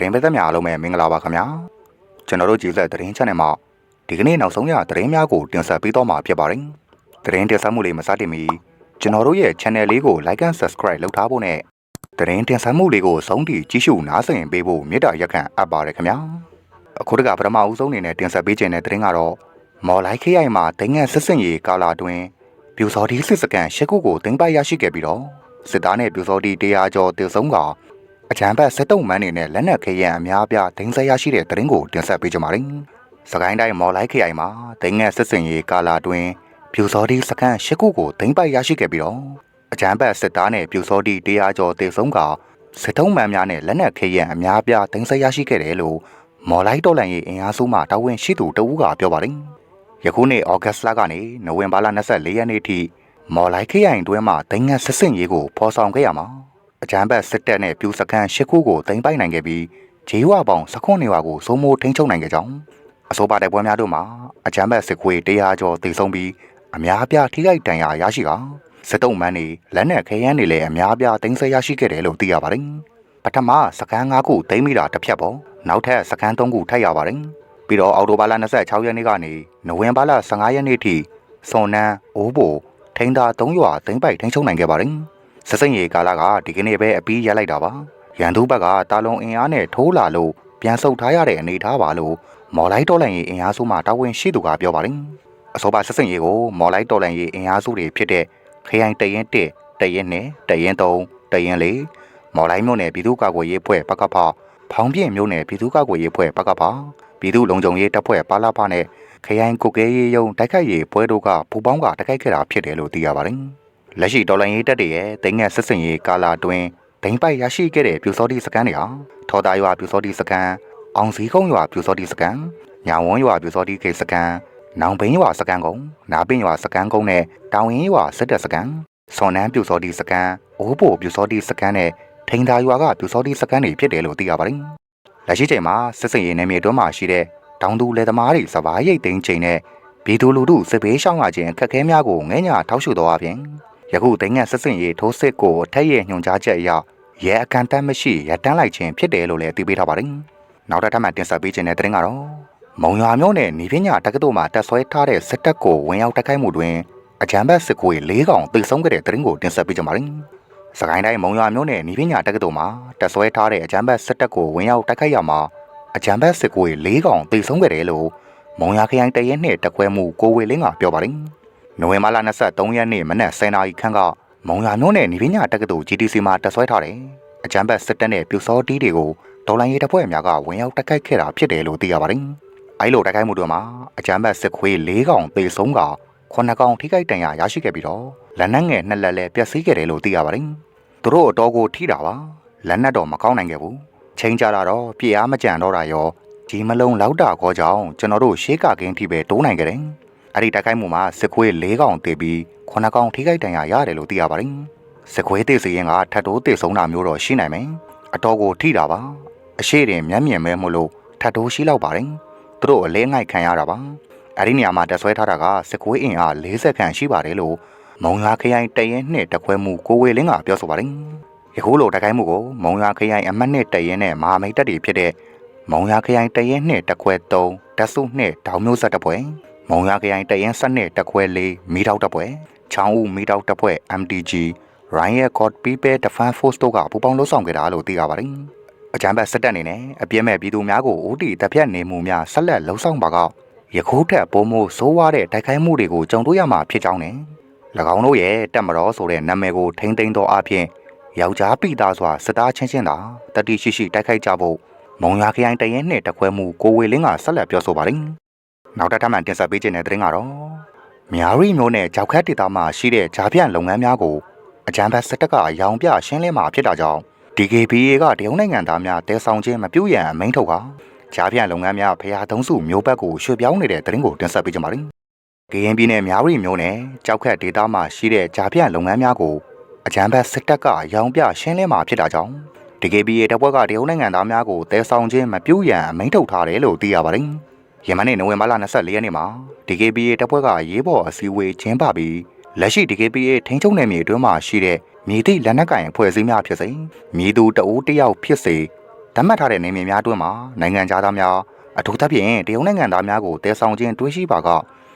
သတင်းပေးသက်များအားလုံးပဲမင်္ဂလာပါခင်ဗျာကျွန်တော်တို့ကြည်ဆက်သတင်း channel မှာဒီကနေ့နောက်ဆုံးရသတင်းများကိုတင်ဆက်ပေးတော့မှာဖြစ်ပါတယ်သတင်းတင်ဆက်မှုလေးမစတင်မီကျွန်တော်တို့ရဲ့ channel လေးကို like and subscribe လုပ်ထားဖို့နဲ့သတင်းတင်ဆက်မှုလေးကိုဆုံးထိကြည့်ရှုနားဆင်ပေးဖို့မေတ္တာရက်ခံအပ်ပါတယ်ခင်ဗျာအခုတကပထမဦးဆုံးအနေနဲ့တင်ဆက်ပေးခြင်းတဲ့သတင်းကတော့မော်လိုက်ခေးရိုင်မှာဒိုင်းငတ်စစ်စင်ရေးကာလာတွင်ပြူစော်ဒီစစ်စကန်ရှစ်ခုကိုတင်ပိုက်ရရှိခဲ့ပြီးတော့စစ်သားနဲ့ပြူစော်ဒီတရားကျော်တည်ဆုံးက အကြံဘတ်စစ်တုံးမန်းနေနဲ့လက်နက်ခဲယံအများအပြားဒိန်းဆက်ရရှိတဲ့သတင်းကိုတင်ဆက်ပေးကြပါမယ်။စကိုင်းတိုင်းမော်လိုက်ခရိုင်မှာဒိန်းငက်စစ်စင်ရေးကာလာတွင်ပြူစော်ဒီစခန်း၈ခုကိုဒိန်းပိုက်ရရှိခဲ့ပြီးတော့အကြံဘတ်စစ်သားနဲ့ပြူစော်ဒီတရားကျော်တေဆုံးကစစ်တုံးမန်းများနဲ့လက်နက်ခဲယံအများအပြားဒိန်းဆက်ရရှိခဲ့တယ်လို့မော်လိုက်တော်လန်ရေးအင်အားစုမှတာဝန်ရှိသူတဦးကပြောပါတယ်။ယခုနှစ်ဩဂတ်စ်လကနေနိုဝင်ဘာလ24ရက်နေ့ထိမော်လိုက်ခရိုင်တွင်းမှာဒိန်းငက်စစ်စင်ရေးကိုဖော်ဆောင်ခဲ့ရမှာ အကြမ်းဖက်စစ်တပ်နဲ့ပြူစခန်း၈ခုကိုတင်ပိုက်နိုင်ခဲ့ပြီးဂျေးဝပေါင်စခွန်းနေဝါကိုစိုးမိုးထိန်းချုပ်နိုင်ခဲ့ကြောင်းအဆိုပါတိုက်ပွဲများတို့မှာအကြမ်းဖက်စစ်ခွေတရားကျော်တည်ဆုံပြီးအများအပြားထိခိုက်ဒဏ်ရာရရှိကစစ်တုံးမန်းတွေလက်နက်ခဲယမ်းတွေလည်းအများအပြားတင်ဆက်ရရှိခဲ့တယ်လို့သိရပါတယ်ပထမစခန်း၅ခုသိမ်းမိတာတစ်ဖြတ်ပေါ့နောက်ထပ်စခန်း၃ခုထပ်ရပါတယ်ပြီးတော့အော်တိုဘာလ26ရက်နေ့ကနေနိုဝင်ဘာလ15ရက်နေ့ထိစွန်နန်းအိုးဘိုထိန်းသာ၃ရွာသိမ်းပိုက်ထိန်းချုပ်နိုင်ခဲ့ပါတယ် စစိမ့်ရီကာလကဒီကနေ့ပဲအပြီးရလိုက်တာပါရန်သူဘက်ကတာလုံအင်အားနဲ့ထိုးလာလို့ပြန်ဆုတ်ထားရတဲ့အနေအထားပါလို့မော်လိုက်တော်လန်ရီအင်အားစုမှတာဝန်ရှိသူကပြောပါတယ်အစောပါစစိမ့်ရီကိုမော်လိုက်တော်လန်ရီအင်အားစုတွေဖြစ်တဲ့ခရိုင်တရင်1တရင်2တရင်3တရင်4မော်လိုက်မြို့နယ်ပြည်သူ့ကာကွယ်ရေးဖွဲ့ပကဖဖောင်ပြင်းမြို့နယ်ပြည်သူ့ကာကွယ်ရေးဖွဲ့ပကဖပြည်သူ့လုံခြုံရေးတပ်ဖွဲ့ပါလာဖနဲ့ခရိုင်ကုကဲရေးရုံတိုက်ခိုက်ရေးပွဲတို့ကပူပေါင်းကတိုက်ခိုက်ခဲ့တာဖြစ်တယ်လို့သိရပါတယ် လက်ရှိဒေါ်လာရေးတက်တွေရဲ့တိမ်ငက်စစ်စင်ရေးကာလာတွင်ဒိန်ပိုက်ရရှိခဲ့တဲ့ပြူစောတိစကန်တွေဟာထော်တာရွာပြူစောတိစကန်အောင်စီကုန်းရွာပြူစောတိစကန်ညာဝန်းရွာပြူစောတိခေစကန်နောင်ဘင်းရွာစကန်ကုန်းနာပင်ရွာစကန်ကုန်းနဲ့တောင်ရင်ရွာစစ်တပ်စကန်ဆွန်နန်းပြူစောတိစကန်အိုးဘိုပြူစောတိစကန်နဲ့ထိန်သာရွာကပြူစောတိစကန်တွေဖြစ်တယ်လို့သိရပါတယ်လက်ရှိချိန်မှာစစ်စင်ရေးနယ်မြေတွင်းမှာရှိတဲ့တောင်သူလယ်သမားတွေစပားရိတ်သိမ်းချိန်နဲ့ပြည်သူလူထုစစ်ဘေးရှောင်လာခြင်းအခက်အခဲများကိုငဲ့ညာထောက်ရှုတော်အပြင် ယခုသိငတ်ဆက်စင်ရေးထိုးစစ်ကိုအထက်ရဲ့ညွှန်ကြားချက်အရရဲအကန်တမ်းမရှိရတန်းလိုက်ခြင်းဖြစ်တယ်လို့လည်းသိပေးထားပါတယ်။နောက်တစ်ထပ်မှတင်ဆက်ပေးခြင်းတဲ့သတင်းကတော့မုံရွာမြို့နယ်နေပညာတက္ကသိုလ်မှာတက်ဆွဲထားတဲ့စစ်တပ်ကိုဝင်ရောက်တိုက်ခိုက်မှုတွင်အကြမ်းဖက်စစ်ကွေ၄កောင်တိုက်ဆုံခဲ့တဲ့သတင်းကိုတင်ဆက်ပေးကြပါမယ်။စကိုင်းတိုင်းမုံရွာမြို့နယ်နေပညာတက္ကသိုလ်မှာတက်ဆွဲထားတဲ့အကြမ်းဖက်စစ်တပ်ကိုဝင်ရောက်တိုက်ခိုက်ရမှာအကြမ်းဖက်စစ်ကွေ၄កောင်တိုက်ဆုံခဲ့တယ်လို့မုံရွာခရိုင်တရဲနှင့်တက်ခွဲမှုကိုဝေလင်းကပြောပါတယ်။ နိုဝင်ဘာလ23ရက်နေ့မနက်10:00နာရီခန့်ကမုံရွာမြို့နယ်နေပညာတက္ကသိုလ် GTC မှာတက်ဆွဲထားတယ်။အကြမ်းဖက်စစ်တပ်နဲ့ပြူစောတီးတွေကိုဒေါ်လာရေးတပ်ဖွဲ့များကဝင်ရောက်တိုက်ခိုက်ခဲ့တာဖြစ်တယ်လို့သိရပါတယ်။အဲဒီလိုတိုက်ခိုက်မှုတွေမှာအကြမ်းဖက်စစ်ခွေး၄កောင်သေဆုံးက9កောင်ထိခိုက်ဒဏ်ရာရရှိခဲ့ပြီးတော့လက်နက်ငယ်နှစ်လက်လည်းပျက်စီးခဲ့တယ်လို့သိရပါတယ်။သူတို့အတော်ကိုထိတာပါ။လက်နက်တော့မကောင်းနိုင်ခဲ့ဘူး။ချိန်ကြတာတော့ပြေအားမကြံတော့တာရောဒီမလုံးလောက်တာခေါ်ကြောင်းကျွန်တော်တို့ရှေးကကင်းထိပဲတိုးနိုင်ကြတယ်။ အဲ့ဒီတိုက်ခိုက်မှုမှာစစ်ခွေး၄កောင်တေပြီး9កောင်ထိခိုက်ဒဏ်ရာရတယ်လို့သိရပါတယ်စစ်ခွေးတေစီရင်ကထတ်တိုးတေဆုံးတာမျိုးတော့ရှိနိုင်မယ်အတော်ကိုထိတာပါအရှိတင်မျက်မြင်မဲမို့လို့ထတ်တိုးရှိလောက်ပါတယ်သူတို့အလဲငိုက်ခံရတာပါအဲ့ဒီနေရာမှာတက်ဆွဲထားတာကစစ်ခွေးအင်အား40ခန့်ရှိပါတယ်လို့မုံရွာခရိုင်တရင်နှင့်တခွဲမှုကိုဝေလင်းကပြောဆိုပါတယ်ယခုလိုတိုက်ခိုက်မှုကိုမုံရွာခရိုင်အမှတ်နဲ့တရင်နဲ့မဟာမိတ်တပ်တွေဖြစ်တဲ့မုံရွာခရိုင်တရင်နှင့်တခွဲ3တက်စုနှင့်တောင်မျိုးဆက်တပ်ဖွဲ့ မုံရခရိုင်တရင်စနစ်တခွဲလေးမီတောက်တပ်ဖွဲ့ချောင်းဦးမီတောက်တပ်ဖွဲ့ MTG Ryan God People Defense Force တို့ကပူးပေါင်းလှုပ်ဆောင်ခဲ့တာလို့သိရပါတယ်။အကြမ်းဖက်စစ်တပ်အနေနဲ့အပြည့်မဲ့ပြည်သူများကိုဦးတည်တပ်ဖြတ်နေမှုများဆက်လက်လှုပ်ဆောင်ပါကယခုထက်ပိုမိုဆိုးဝါးတဲ့တိုက်ခိုက်မှုတွေကိုကြုံတွေ့ရမှာဖြစ်ကြောင်းနဲ့၎င်းတို့ရဲ့တပ်မတော်ဆိုတဲ့နာမည်ကိုထိမ့်သိမ်းသောအဖြစ်ယောက်ျားပိသားစွာစစ်သားချင်းချင်းသာတတိရှိရှိတိုက်ခိုက်ကြဖို့မုံရခရိုင်တရင်နှင့်တခွဲမှုကိုဝေလင်းကဆက်လက်ပြောဆိုပါတယ်။ နောက်တစ်ထပ်မှတင်ဆက်ပေးခြင်းတဲ့သတင်းကတော့မြာရီမျိုးနဲ့ကြောက်ခတ်ဒေတာမှရှိတဲ့ဂျာပြန့်လုပ်ငန်းများကိုအကြမ်းဖက်စစ်တပ်ကရောင်ပြရှင်းလင်းမှာဖြစ်တာကြောင့် DKBA ကတရုတ်နိုင်ငံသားများတဲဆောင်ခြင်းမပြုတ်ရန်အမိန့်ထုတ်ကဂျာပြန့်လုပ်ငန်းများဖျားသုံးစုမျိုးဘက်ကိုရွှေ့ပြောင်းနေတဲ့သတင်းကိုတင်ဆက်ပေးကြပါမယ်။ကရင်ပြည်နယ်မြာရီမျိုးနဲ့ကြောက်ခတ်ဒေတာမှရှိတဲ့ဂျာပြန့်လုပ်ငန်းများကိုအကြမ်းဖက်စစ်တပ်ကရောင်ပြရှင်းလင်းမှာဖြစ်တာကြောင့် DKBA တပ်ဖွဲ့ကတရုတ်နိုင်ငံသားများကိုတဲဆောင်ခြင်းမပြုတ်ရန်အမိန့်ထုတ်ထားတယ်လို့သိရပါတယ်။ ယမန်နေ့နိုဝင်ဘာလ24ရက်နေ့မှာ DKBA တပ်ဖွဲ့ကရေးပေါ်အစည်းအဝေးကျင်းပပြီးလက်ရှိ DKBA ထိန်းချုပ်နယ်မြေအတွင်းမှာရှိတဲ့မြေတိလက်နက်ကင်အဖွဲ့အစည်းများဖြစ်စေမြေသူတအူးတယောက်ဖြစ်စေတတ်မှတ်ထားတဲ့နေမြေများအတွင်းမှာနိုင်ငံသားများအထူးသဖြင့်တရုတ်နိုင်ငံသားများကိုတဲဆောင်ခြင်းတွေးရှိပါက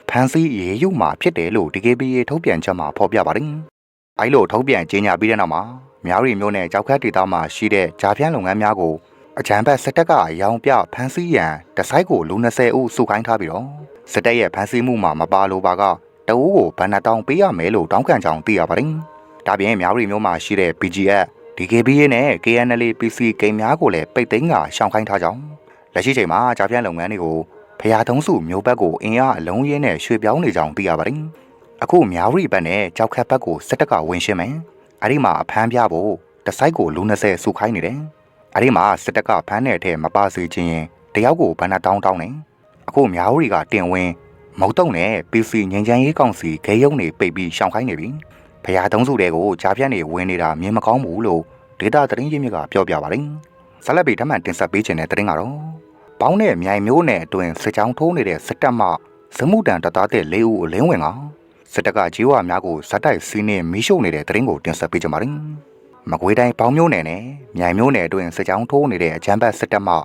ဖမ်းဆီးအရေးယူမှာဖြစ်တယ်လို့ DKBA ထုတ်ပြန်ချက်မှာဖော်ပြပါတယ်။အဲလိုထုတ်ပြန်ကြေညာပြီးတဲ့နောက်မှာမြောက်ရီမျိုးနဲ့ကြောက်ခတ်ဒေသမှာရှိတဲ့ဂျာဖြန်းလုပ်ငန်းများကို အကြံဖက်စစ်တပ်ကရောင်ပြဖမ်းဆီးရန်တစိုက်ကိုလူ20ဦးစုခိုင်းထားပြီးတော့စစ်တပ်ရဲ့ဖမ်းဆီးမှုမှာမပါလို့ပါကတအူးကိုဗန်နတောင်ပေးရမယ်လို့တောင်းခံကြောင်းသိရပါတယ်။ဒါပြင်မြောက်ရီမျိုးမှာရှိတဲ့ BGF DKBA နဲ့ KNL PC ဂိမ်းများကိုလည်းပိတ်သိမ်းကရှောင်ခိုင်းထားကြောင်းလက်ရှိချိန်မှာကြားပြန့်လုပ်ငန်းတွေကိုဖျားထုံးစုမျိုးဘက်ကိုအင်အားအလုံးရင်းနဲ့ရွှေ့ပြောင်းနေကြောင်းသိရပါတယ်။အခုမြောက်ရီဘက်နဲ့ကြောက်ခတ်ဘက်ကိုစစ်တပ်ကဝင်ရှင်းမယ်။အဲဒီမှာအဖမ်းပြဖို့တစိုက်ကိုလူ20စုခိုင်းနေတယ်။ အဲဒီမှာစစ်တပ်ကဖမ်းတဲ့အထက်မပါစေခြင်းရင်တယောက်ကိုဘဏ္ဍတောင်းတောင်းနေ။အခုမြောက်ရီကတင်ဝင်မုတ်တုံနဲ့ PC ငញ្ញမ်းရေးကောင်စီဂဲယုံနေပိတ်ပြီးရှောင်ခိုင်းနေပြီ။ဖျားထုံးစုတွေကိုကြားပြန့်နေဝင်နေတာမြင်မကောင်းဘူးလို့ဒေတာသတင်းရင်းမြစ်ကပြောပြပါတယ်။ဇလက်ပီထမှန်တင်ဆက်ပေးခြင်းတဲ့သတင်းကတော့ပေါင်းတဲ့မြိုင်မျိုးနယ်အတွင်းစစ်ကြောင်းထိုးနေတဲ့စစ်တပ်မှဇမှုတန်တသားတဲ့၄ဦးအလင်းဝင်ကစစ်တပ်ကဂျီဝါများကိုဇက်တိုက်စီးနှင်းမီးရှို့နေတဲ့သတင်းကိုတင်ဆက်ပေးကြပါမယ်။ မကွေးတိုင်းပေါင်းမျိုးနယ်နဲ့မြိုင်မျိုးနယ်အတွင်းစစ်ကြောင်းထိုးနေတဲ့အကြမ်းဖက်စစ်တပ်မှ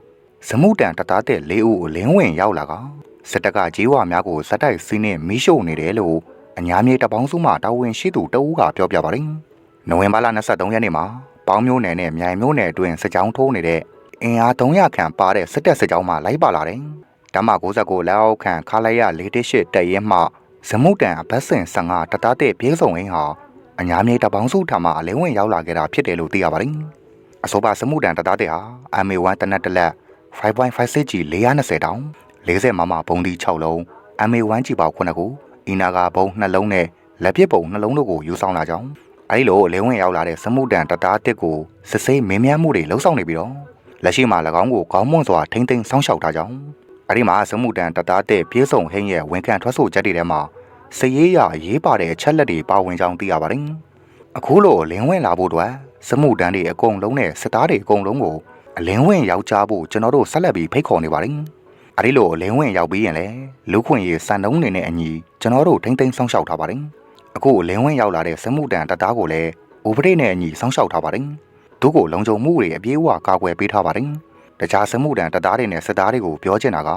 ဇမှုတန်တသားတဲ့၄ဦးအလင်းဝင်ရောက်လာကစစ်တပ်ကဂျီဝါများကိုဇက်တိုက်စီးနှင်းမီးရှို့နေတယ်လို့အညာမြေတပေါင်းစုမှတာဝန်ရှိသူတဦးကပြောပြပါတယ်။နိုဝင်ဘာလ23ရက်နေ့မှာပေါင်းမျိုးနယ်နဲ့မြိုင်မျိုးနယ်အတွင်းစစ်ကြောင်းထိုးနေတဲ့အင်အား300ခန့်ပါတဲ့စစ်တပ်စစ်ကြောင်းမှလိုက်ပါလာတယ်။ဓမ္မ69လက်အောက်ခံခါလိုက်ရ48တပ်ရဲမှဇမုတန်အဘတ်စင်15တတတဲ့ပြေဆုံးအင်းဟာ အညာမြေတပေါင်းစုထံမှအလင်းဝင်ရောက်လာခဲ့တာဖြစ်တယ်လို့သိရပါတယ်။အဆိုပါဇမုတန်တတတဲ့ဟာ MA1 တနက်တလက် 5.56G 420တောင်40မမဘုံဒီ6လုံး MA1 ကြီးပေါ9ခုအီနာဂါဘုံ2လုံးနဲ့လက်ပစ်ပုံနှလုံးတို့ကိုယူဆောင်လာကြောင်းအဲဒီလိုလင်းဝင်ရောက်လာတဲ့စမှုတန်တတားတစ်ကိုစစ်ဆေးမင်းမြတ်မှုတွေလှုပ်ဆောင်နေပြီးတော့လက်ရှိမှာ၎င်းကိုကောင်းမွန်စွာထိမ့်သိမ်းဆောင်းရှောက်ထားကြောင်းအဲဒီမှာစမှုတန်တတားတစ်ပြေဆုံးဟင်းရဲ့ဝန်ခံထွက်ဆိုချက်တွေထဲမှာ စည်ရေးရအရေးပါတဲ့အချက်လက်တွေပါဝင်ကြောင်းသိရပါတယ်အခုလိုလင်းဝင်လာဖို့အတွက်စမှုတန်တွေအကုန်လုံးနဲ့စစ်သားတွေအကုန်လုံးကိုအလင်းဝင်ယောက်ျားဖို့ကျွန်တော်တို့ဆက်လက်ပြီးဖိတ်ခေါ်နေပါတယ်အဲဒီလိုအလင်းဝင်ရောက်ပြီးရင်လေလူခွင့်ရေးစံနှုန်းတွေနဲ့အညီကျွန်တော်တို့ထိမ့်သိမ်းဆောင်းရှောက်ထားပါတယ်အခုလင်းဝင်းရောက်လာတဲ့စမှုတန်တသားကိုလည်းဥပဒေနဲ့အညီစောင့်ရှောက်ထားပါတယ်။သူ့ကိုလုံခြုံမှုတွေအပြည့်အဝကာကွယ်ပေးထားပါတယ်။တခြားစမှုတန်တသားတွေနဲ့စစ်သားတွေကိုပြောချင်တာက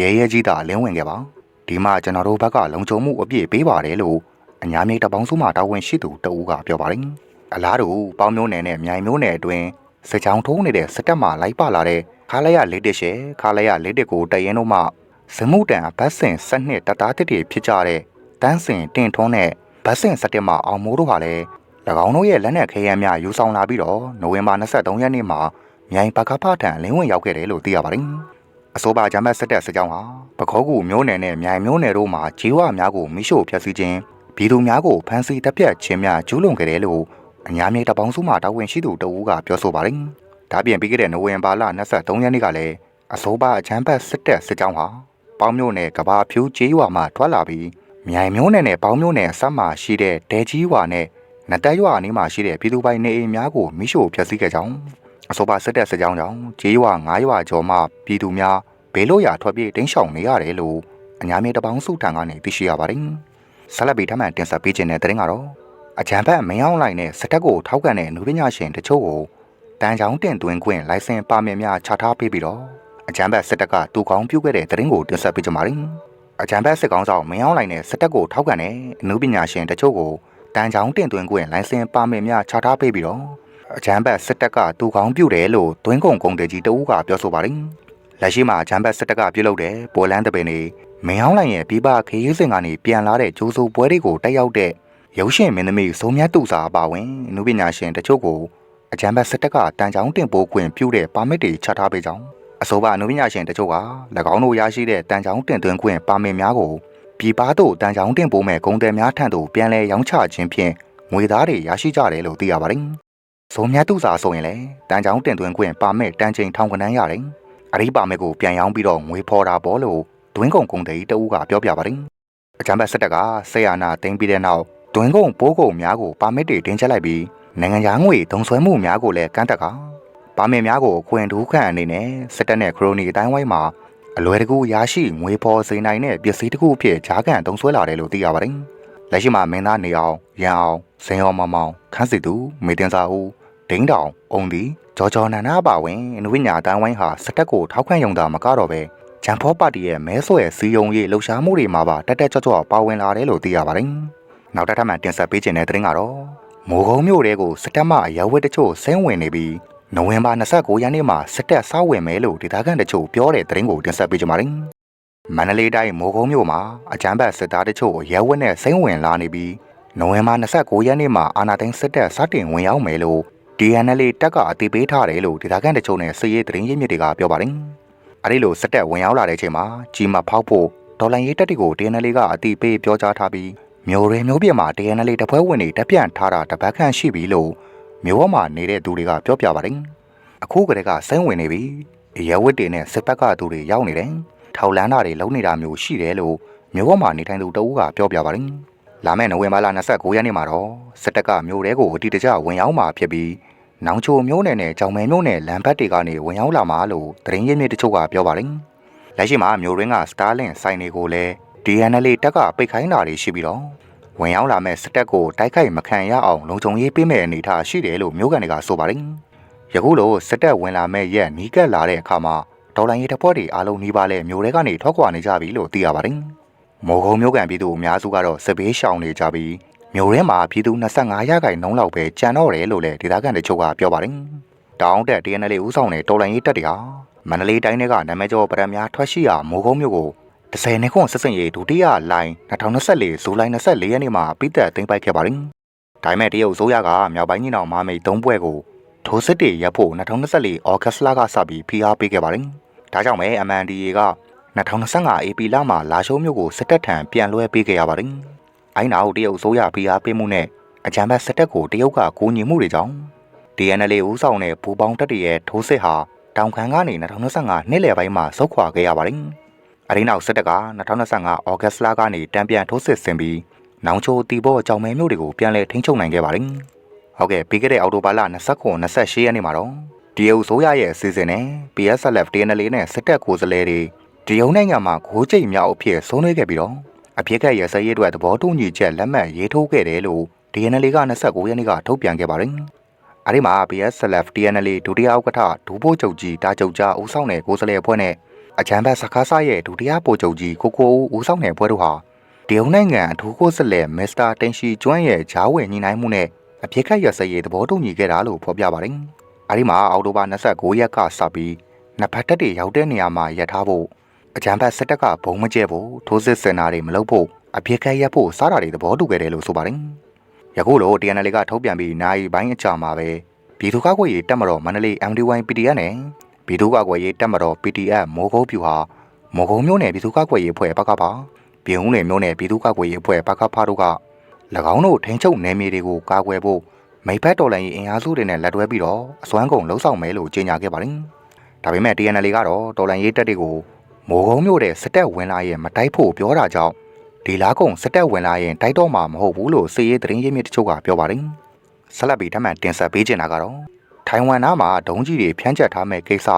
ရဲရဲကြီးသာလင်းဝင်ခဲ့ပါ။ ဒီမှာကျွန်တော်တို့ဘက်ကလုံခြုံမှုအပြည့်ပေးပါတယ်လို့အညာမြိတ်တပေါင်းစုမှတာဝန်ရှိသူတဦးကပြောပါတယ်။အလားတူပေါင်းမျိုးနယ်နဲ့မြိုင်မျိုးနယ်အတွင်းစစ်ကြောင်ထုံးနေတဲ့စစ်တပ်မှလိုက်ပါလာတဲ့ခါလိုက်ရလေးတစ်ရှယ်ခါလိုက်ရလေးတစ်ကိုတရင်တို့မှဇမှုတန်ဘတ်စင်စနစ်တသားတစ်တွေဖြစ်ကြတဲ့တန်းစင်တင်ထုံးနဲ့ဘတ်စင်စတက်မှအောင်မိုးတို့ဟာလည်း၎င်းတို့ရဲ့လက်နက်ခဲယမ်းများယူဆောင်လာပြီးတော့နိုဝင်ဘာ23ရက်နေ့မှာမြိုင်ပကဖထံလင်းဝင်ရောက်ခဲ့တယ်လို့သိရပါတယ်။ အဆိုပါဂျမတ်စတက်စကြောင်းဟာပခောကူမျိုးနယ်နဲ့မြိုင်မျိုးနယ်တို့မှာဂျီဝများကိုမိရှို့ဖျက်ဆီးခြင်းပြည်သူများကိုဖမ်းဆီးတပ်ဖြတ်ခြင်းများကျူးလွန်ခဲ့တယ်လို့အညာမြေတပေါင်းစုမှတာဝန်ရှိသူတဦးကပြောဆိုပါတယ်။ဒါပြင်ပြီးခဲ့တဲ့နိုဝင်ဘာလ23ရက်နေ့ကလည်းအဆိုပါဂျမ်ဘတ်စစ်တက်စစ်ကြောင်းဟာပေါင်းမျိုးနယ်ကဘာဖြူကျေးရွာမှထွက်လာပြီးမြိုင်မျိုးနယ်နဲ့ပေါင်းမျိုးနယ်အစပ်မှာရှိတဲ့ဒဲကြီးဝါနဲ့နတက်ရွာအနီးမှာရှိတဲ့ပြည်သူပိုင်နေအိမ်များကိုမိရှို့ဖျက်ဆီးခဲ့ကြောင်း အဆိုပါစစ်တပ်စစ်ကြောင်းကြောင့်ဂျေးရွာ9ရွာကျော်မှပြည်သူများဘေးလို့ရာထွက်ပြေးတင်းရှောင်နေရတယ်လို့အညာမြေတပေါင်းစုထံကနေသိရှိရပါတယ်။ဆက်လက်ပြီးထမှန်တင်ဆက်ပေးခြင်းတဲ့တဲ့ရင်ကတော့အကြံဖက်မင်းအောင်လိုက်နဲ့စစ်တပ်ကိုထောက်ကန်တဲ့နုပညာရှင်တချို့ကိုတန်ချောင်းတင်သွင်းခွင့်လိုင်စင်ပါမစ်များချထားပေးပြီးတော့အကြံဖက်စစ်တပ်ကတူကောင်းပြုတ်ခဲ့တဲ့တဲ့ရင်ကိုတင်ဆက်ပေးကြပါမယ်။အကြံဖက်စစ်ကောင်းဆောင်မင်းအောင်လှိုင်နဲ့စစ်တပ်ကိုထောက်ကန်တဲ့အမှုပညာရှင်တချို့ကိုတန်ချောင်းတင်သွင်းခွင့်လိုင်စင်ပါမစ်များချထားပေးပြီးတော့ အကြံဖက်စစ်တပ်ကတူကောင်းပြုတယ်လို့တွင်းကုန်ကုန်တဲ့ကြီးတဦးကပြောဆိုပါတယ်။လက်ရှိမှာအကြံဖက်စစ်တပ်ကပြုလုပ်တဲ့ပိုလန်တပင်နေမင်းအောင်လှိုင်ရဲ့ပြပခရီးစဉ်ကနေပြန်လာတဲ့ဂျိုးဆိုပွဲတွေကိုတက်ရောက်တဲ့ရုပ်ရှင်မင်းသမီးဇုံမြတ်တူစာအပါဝင်အမှုပညာရှင်တချို့ကိုအကြံဖက်စစ်တပ်ကတန်ချောင်းတင်ပိုးခွင့်ပြုတဲ့ပါမစ်တွေချထားပေးကြောင်းအဆိုပါအနုပညာရှင်တချို့က၎င်းတို့ရရှိတဲ့တန်ချောင်းတင်သွင်းခွင့်ပါမစ်များကိုပြည်ပသို့တန်ချောင်းတင်ပို့မဲ့ကုန်တယ်များထံသို့ပြန်လည်ရောင်းချခြင်းဖြင့်ငွေသားတွေရရှိကြတယ်လို့သိရပါတယ်။ ဇုံမြတ်သူစာဆိုရင်လည်းတန်ချောင်းတင်သွင်းခွင့်ပါမစ်တန်ချိန်ထောင်ကနန်းရတယ်။အရိပါမစ်ကိုပြန်ရောင်းပြီးတော့ငွေဖော်တာပေါ့လို့တွင်းကုန်ကုန်တယ်တဦးကပြောပြပါတယ်။အကြံဘက်စစ်တပ်ကဆေးရနာတင်ပြီးတဲ့နောက်တွင်းကုန်ပိုးကုန်များကိုပါမစ်တွေတင်ချက်လိုက်ပြီးနိုင်ငံခြားငွေတုံဆွဲမှုများကိုလည်းကန့်တက်ကပါမင်များကိုခွင်ထူးခန့်အနေနဲ့စစ်တပ်နဲ့ခရိုနီအတိုင်းဝိုင်းမှာအလွယ်တကူရရှိငွေဖော်စေနိုင်တဲ့ပစ္စည်းတစ်ခုအဖြစ်ဂျားကန်တုံးဆွဲလာတယ်လို့သိရပါတယ်။လက်ရှိမှာမင်းသားနေအောင်ရန်အောင်ဇင်ရောင်မောင်မောင်ခန်းစီသူမေတင်စာဦး ဒိန်းတောင်အုံဒီဂျော်ဂျော်နန်နာပါဝင်အနုဝိညာအတိုင်းဝိုင်းဟာစတက်ကိုထောက်ခံယုံတာမကတော့ပဲဂျမ်ဖောပါတီရဲ့မဲဆွဲစီယုံရေးလှုပ်ရှားမှုတွေမှာပါတက်တက်ကြွကြွပါဝင်လာတယ်လို့သိရပါတယ်။နောက်တစ်ထပ်မှတင်ဆက်ပေးခြင်းတဲ့သတင်းကတော့မိုးကုံမြို့တဲကိုစတက်မအရောက်ဝဲတချို့ဆင်းဝင်နေပြီးနိုဝင်ဘာ29ရက်နေ့မှာစတက်စားဝင်မယ်လို့ဒေသခံတချို့ပြောတဲ့သတင်းကိုတင်ဆက်ပေးကြပါမယ်။မန္တလေးတိုင်းမိုးကုံမြို့မှာအကြမ်းဖက်စစ်သားတချို့ရဲဝဲနဲ့ဆင်းဝင်လာနေပြီးနိုဝင်ဘာ29ရက်နေ့မှာအာနာသိန်းစစ်တပ်စတင်ဝင်ရောက်မယ်လို့ DNL တက်ကအသိပေးထားတယ်လို့ဒေသခံတချို့နဲ့စစ်ရေးသတင်းရင်းမြစ်တွေကပြောပါတယ်။အဲဒီလိုစစ်တပ်ဝင်ရောက်လာတဲ့အချိန်မှာကြီးမဖောက်ဖို့ဒေါ်လာရေးတက်တွေကို DNL ကအသိပေးပြောကြားထားပြီးမျိုးရဲမျိုးပြမှာ DNL တပွဲဝင်တွေတက်ပြန့်ထားတာတပတ်ခန့်ရှိပြီလို့မျိုးဝမှာနေတဲ့သူတွေကပြောပြပါတယ်။အခုကတည်းကစိမ့်ဝင်နေပြီ။ရဲဝတ်တွေနဲ့စစ်တပ်ကသူတွေရောက်နေတယ်။ထောက်လန်းတာတွေလုံးနေတာမျိုးရှိတယ်လို့မျိုးဝမှာနေထိုင်သူတဦးကပြောပြပါတယ်။ လာမယ့်နိုဝင်ဘာလ29ရက်နေ့မှာတော့စစ်တပ်ကမျိုးရဲကိုအတိအကျဝင်ရောက်မှာဖြစ်ပြီးနောင်ချိုမျိုးနယ်နဲ့ကြောင်မဲမျိုးနယ်လမ်းဘက်တွေကနေဝင်ရောက်လာမှာလို့သတင်းရင်းမြစ်တချို့ကပြောပါတယ်။လက်ရှိမှာမျိုးရင်းက Starlink ဆိုင်တွေကိုလည်း DNL တက်ကပိတ်ခိုင်းတာတွေရှိပြီးတော့ဝင်ရောက်လာမဲ့စစ်တပ်ကိုတိုက်ခိုက်မခံရအောင်လုံခြုံရေးပေးမဲ့အနေအထားရှိတယ်လို့မျိုးကန်တွေကဆိုပါတယ်။ယခုလိုစစ်တပ်ဝင်လာမဲ့ရက်နီးကပ်လာတဲ့အခါမှာဒေါ်လာရေးတပ်ဖွဲ့တွေအားလုံးနှီးပါလဲမျိုးတွေကနေထွက်ခွာနေကြပြီလို့သိရပါတယ်။ မော်ကုံမျိုးကန်ပြည်သူအများစုကတော့စစ်ဘေးရှောင်နေကြပြီးမြို့ထဲမှာပြည်သူ25ရာခိုင်နှုန်းလောက်ပဲကြံတော့တယ်လို့လည်းဒေသခံတချို့ကပြောပါတယ်။တောင်းတက် DNL ဦးဆောင်တဲ့တော်လိုင်းရေးတပ်တွေဟာမန္တလေးတိုင်းကနာမည်ကျော်ပရံများထွက်ရှိရာမိုးကုန်းမြို့ကို10နှစ်ခွန်ဆက်စင်ရေးဒုတိယလိုင်း2024ဇူလိုင်24ရက်နေ့မှာပြီးသက်သိမ်းပိုက်ခဲ့ပါတယ်။ဒါပေမဲ့တရုတ်အစိုးရကမြောက်ပိုင်းညီနောင်မမိတ်၃ဘွဲ့ကိုထိုးစစ်တွေရပ်ဖို့2024ဩဂတ်လကစပြီးဖိအားပေးခဲ့ပါတယ်။ဒါကြောင့်ပဲ MNDA က 2025 AP လမှာလာရှိုးမြို့ကိုစစ်တပ်ထံပြန်လွှဲပေးခဲ့ရပါတယ်။အိုင်းနောက်တရုတ်အစိုးရဖိအားပေးမှုနဲ့အကြမ်းဖက်စစ်တပ်ကိုတရုတ်ကကိုညီမှုတွေကြောင့် DNL ဦးဆောင်တဲ့ဘူပေါင်းတပ်တွေရဲ့ထိုးစစ်ဟာတောင်ခံကနေ2025နှစ်လယ်ပိုင်းမှာဆုတ်ခွာခဲ့ရပါတယ်။အဲဒီနောက်စစ်တပ်က2025ဩဂတ်လကနေတံပြန်ထိုးစစ်ဆင်ပြီးနောင်ချိုတီဘောကြောင်မဲမျိုးတွေကိုပြန်လည်ထိန်းချုပ်နိုင်ခဲ့ပါတယ်။ဟုတ်ကဲ့ပြီးခဲ့တဲ့အောက်တိုဘာလ29 28ရက်နေ့မှာတော့တရုတ်ဆိုရရဲ့အစီအစဉ်နဲ့ PSLF DNL နဲ့စစ်တပ်ကိုယ်စားလှယ်တွေ တရုတ်နိုင်ငံမှာဂိုးကျိတ်မြောက်အဖြစ်ဆုံးနှွေးခဲ့ပြီးတော့အပြစ်ကရစရေးအတွက်သဘောတူညီချက်လက်မှတ်ရေးထိုးခဲ့တယ်လို့ DNL က29ရက်နေ့ကထုတ်ပြန်ခဲ့ပါတယ်။အဲဒီမှာ PSLF DNL ဒုတိယဥက္ကဋ္ဌဒူဘိုးချုပ်ကြီးတာချုပ်ကြားဦးဆောင်တဲ့ကိုယ်စားလှယ်အဖွဲ့နဲ့အချမ်းဘတ်စကားဆရဲ့ဒုတိယပိုချုပ်ကြီးကိုကိုဦးဦးဆောင်တဲ့အဖွဲ့တို့ဟာတရုတ်နိုင်ငံအထူးကိုယ်စားလှယ်မစ္စတာတင်ရှီကျွမ်းရဲ့ဂျားဝင်ညီနိုင်မှုနဲ့အပြစ်ကရစရေးသဘောတူညီခဲ့တာလို့ဖော်ပြပါတယ်။အဲဒီမှာအောက်တိုဘာ29ရက်ကစပြီးနှစ်ဖက်တပ်တွေရောက်တဲ့နေရာမှာရပ်ထားဖို့ အကြံဖတ်စစ်တပ်ကဘုံမကျဲဖို့ထိုးစစ်စင်တာတွေမလုပ်ဖို့အပြစ်ခတ်ရပ်ဖို့စားတာတွေသဘောတူခဲ့တယ်လို့ဆိုပါတယ်။ယခုလို TNL ကထုတ်ပြန်ပြီးနိုင်ပိုင်းအကြာမှာပဲပြည်သူ့ကာကွယ်ရေးတပ်မတော်မန္တလေး MDY PDF နဲ့ပြည်သူ့ကာကွယ်ရေးတပ်မတော် PDF မိုးကုတ်ပြူဟာမိုးကုတ်မြို့နယ်ပြည်သူ့ကာကွယ်ရေးအဖွဲ့ပကဖပြည်ဦးနယ်မြို့နယ်ပြည်သူ့ကာကွယ်ရေးအဖွဲ့ပကဖတို့က၎င်းတို့ထိန်းချုပ်နယ်မြေတွေကိုကာကွယ်ဖို့မိဖက်တော်လှန်ရေးအင်အားစုတွေနဲ့လက်တွဲပြီးတော့အစွမ်းကုန်လှုံ့ဆော်မယ်လို့ကြေညာခဲ့ပါတယ်။ဒါပေမဲ့ TNL ကတော့တော်လှန်ရေးတပ်တွေကို မိုးကုံးမြို့တဲ့စစ်တပ်ဝင်လာရင်မတိုက်ဖို့ပြောတာကြောင့်ဒီလားကုံစစ်တပ်ဝင်လာရင်တိုက်တော့မှာမဟုတ်ဘူးလို့စီရေးသတင်းရင်းမြစ်တချို့ကပြောပါတယ်။ဆက်လက်ပြီးထပ်မံတင်ဆက်ပေးချင်တာကတော့ထိုင်ဝမ်နားမှာဒုံးကြီးတွေဖြန့်ကျက်ထားမဲ့ကိစ္စ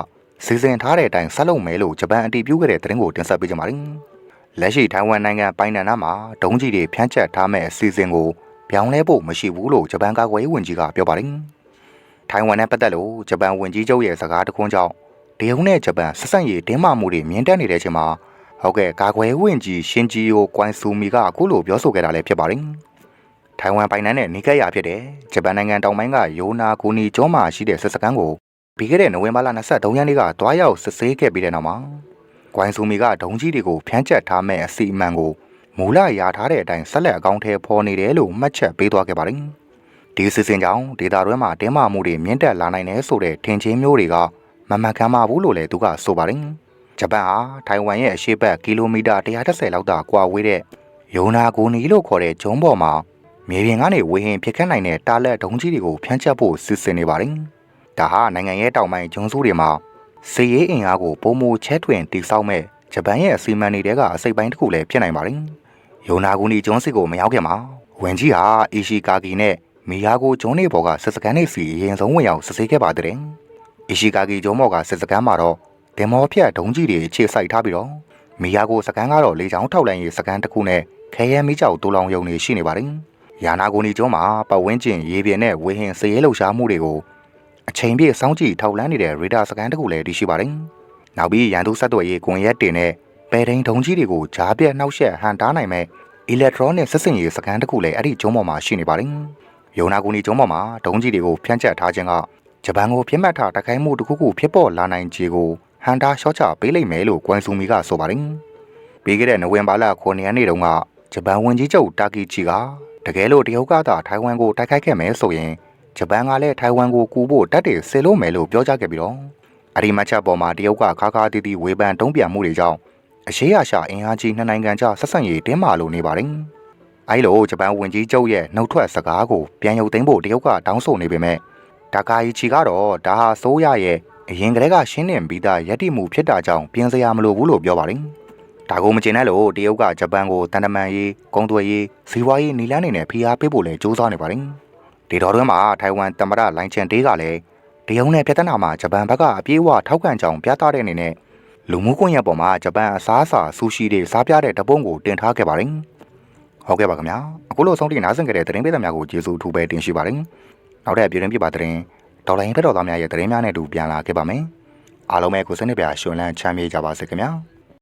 စီစဉ်ထားတဲ့အတိုင်းဆက်လုပ်မယ်လို့ဂျပန်အတည်ပြုခဲ့တဲ့သတင်းကိုတင်ဆက်ပေးချင်ပါတယ်။လက်ရှိထိုင်ဝမ်နိုင်ငံပိုင်နန်နားမှာဒုံးကြီးတွေဖြန့်ကျက်ထားမဲ့အစီအစဉ်ကိုပြောင်းလဲဖို့မရှိဘူးလို့ဂျပန်ကာကွယ်ရေးဝန်ကြီးကပြောပါတယ်။ထိုင်ဝမ်နဲ့ပတ်သက်လို့ဂျပန်ဝန်ကြီးချုပ်ရဲ့စကားတခွန်းကြောင့် တရုတ်နဲ့ဂျပန်ဆက်ဆံရေးတင်းမာမှုတွေမြင့်တက်နေတဲ့အချိန်မှာဟုတ်ကဲ့ကာကွယ်ဝင်ကြီးရှင်ဂျီယိုကွိုင်ဆူမီကအခုလိုပြောဆိုခဲ့တာလည်းဖြစ်ပါတယ်။ထိုင်ဝမ်ပိုင်နန်းနဲ့နေကက်ရဖြစ်တဲ့ဂျပန်နိုင်ငံတောင်ပိုင်းကယိုနာကူနီကျွန်းမှာရှိတဲ့စစ်စခန်းကိုပြီးခဲ့တဲ့နိုဝင်ဘာလ23ရက်နေ့ကတွားရောက်စစ်ဆေးခဲ့ပြီးတဲ့နောက်မှာကွိုင်ဆူမီကဒုံကြီးတွေကိုဖျန်းချက်ထားမဲ့အစီအမံကိုမူလရာထားတဲ့အတိုင်းဆက်လက်အကောင့်ထဲပေါ်နေတယ်လို့မှတ်ချက်ပေးသွားခဲ့ပါတယ်။ဒီစီစဉ်ကြောင့်ဒေတာတွင်းမှာတင်းမာမှုတွေမြင့်တက်လာနိုင်တယ်ဆိုတဲ့ထင်ချင်းမျိုးတွေက မမှန်ကန်ပါဘူးလို့လည်းသူကဆိုပါတယ်။ဂျပန်ဟာထိုင်ဝမ်ရဲ့အရှေ့ဘက်ကီလိုမီတာ130လောက်သာကွာဝေးတဲ့ယုံနာကိုနီလို့ခေါ်တဲ့ဂျုံပေါ်မှာမြေပြင်ကနေဝေဟင်ဖြစ်ခတ်နိုင်တဲ့တာလက်ဒုံးကြီးတွေကိုဖျန်းချက်ဖို့စစ်ဆင်နေပါတယ်။ဒါဟာနိုင်ငံရဲ့တောင်ပိုင်းဂျုံစုတွေမှာစီရေးအင်အားကိုပုံမူချဲထွင်တိစောက်မဲ့ဂျပန်ရဲ့အစီအမံတွေတဲကအစိပ်ပိုင်းတစ်ခုလည်းဖြစ်နိုင်ပါတယ်။ယုံနာကူနီဂျွန်းစစ်ကိုမရောက်ခင်မှာဝင်ကြီးဟာအီရှီကာဂီနဲ့မီယာကိုဂျွန်းနေဘော်ကစစ်စကန်နေစီအရင်ဆုံးဝင်ရောက်စစ်ဆေးခဲ့ပါတဲ့။ အီရှီကာဂီဂျုံမော့ကစစ်စခန်းမှာတော့ဒင်မောဖြတ်ဒုံးကြီးတွေအခြေစိုက်ထားပြီးတော့မီယာကိုစခန်းကတော့လေချောင်းထောက်လန့်ရေးစခန်းတစ်ခုနဲ့ခဲရဲမီးကြောက်တူလောင်ယုံတွေရှိနေပါတယ်။ယာနာကိုနီကျွန်းမှာပတ်ဝန်းကျင်ရေပြင်နဲ့ဝေဟင်စရဲလှုပ်ရှားမှုတွေကိုအချိန်ပြည့်စောင့်ကြည့်ထောက်လန်းနေတဲ့ရေဒါစကန်တစ်ခုလည်းတည်ရှိပါတယ်။နောက်ပြီးရန်သူဆက်သွယ်ရေးကွန်ရက်တင်တဲ့ပယ်ဒိန်ဒုံကြီးတွေကိုဂျားပြက်နှောက်ယှက်ဟန်တားနိုင်မဲ့ electronic ဆက်စင်ရေးစကန်တစ်ခုလည်းအဲ့ဒီကျုံးပေါ်မှာရှိနေပါတယ်။ယုံနာကူနီကျုံးပေါ်မှာဒုံကြီးတွေကိုဖြန့်ကျက်ထားခြင်းက ဂျပန်ကိုပြစ်မှတ်ထားတိုက်ခိုက်မှုတစ်ခုခုဖြစ်ပေါ်လာနိုင်ခြေကိုဟန်တာရှော့ချပေးလိုက်မယ်လို့ကွမ်ဆူမီကဆိုပါတယ်။ပြီးခဲ့တဲ့နိုဝင်ဘာလ9ရက်နေ့တုန်းကဂျပန်ဝန်ကြီးချုပ်တာကီချီကတကယ်လို့တရုတ်ကသာထိုင်ဝမ်ကိုတိုက်ခိုက်ခဲ့မယ်ဆိုရင်ဂျပန်ကလည်းထိုင်ဝမ်ကိုကူဖို့တက်တယ်ဆင်လို့မယ်လို့ပြောကြားခဲ့ပြီးတော့အဒီမတ်ချက်ပေါ်မှာတရုတ်ကခါခါတီးတီးဝေဖန်တုံ့ပြန်မှုတွေကြောင့်အရှိရရှာအင်အားကြီးနှစ်နိုင်ငံကြားဆက်ဆံရေးတင်းမာလို့နေပါတယ်။အဲလိုဂျပန်ဝန်ကြီးချုပ်ရဲ့နှုတ်ထွက်စကားကိုပြန်ရုပ်သိမ်းဖို့တရုတ်ကတောင်းဆိုနေပေမဲ့ ဒါကာယီချီကတော့ဒါဟာဆိုးရရဲ့အရင်ကတည်းကရှင်းနေပြီးသားယက်တိမှုဖြစ်တာကြောင့်ပြင်စရာမလိုဘူးလို့ပြောပါတယ်။ဒါကိုမကျင်တဲ့လို့တရုတ်ကဂျပန်ကိုတန်တမန်ရေး၊ကုန်သွယ်ရေး၊စီးပွားရေးနီလန်းနေနဲ့ဖိအားပေးဖို့လည်းကြိုးစားနေပါတယ်။ဒီတော်တွင်းမှာထိုင်ဝမ်တမရလိုင်းချန်တေးကလည်းတရုတ်နဲ့ပြဿနာမှာဂျပန်ဘက်ကအပြေးအဝထောက်ခံကြောင်းပြသတဲ့အနေနဲ့လူမှုကွန်ရက်ပေါ်မှာဂျပန်အစားအစာဆူရှီတွေစားပြတဲ့တပုံးကိုတင်ထားခဲ့ပါတယ်။ဟုတ်ကဲ့ပါခင်ဗျာ။အခုလိုဆုံးထိနားဆင်ကြတဲ့သတင်းပေးသမားကိုကျေးဇူးထူးပဲတင်ရှိပါတယ်။ နောက်တဲ့ပြည်တွင်းပြပါသတင်းဒေါ်လာရင်းဖက်တော်သားများရဲ့သတင်းများနဲ့အတူပြန်လာခဲ့ပါမယ်။အားလုံးပဲကိုစနစ်ပြရှင်လန်းချမ်းမြေ့ကြပါစေခင်ဗျာ။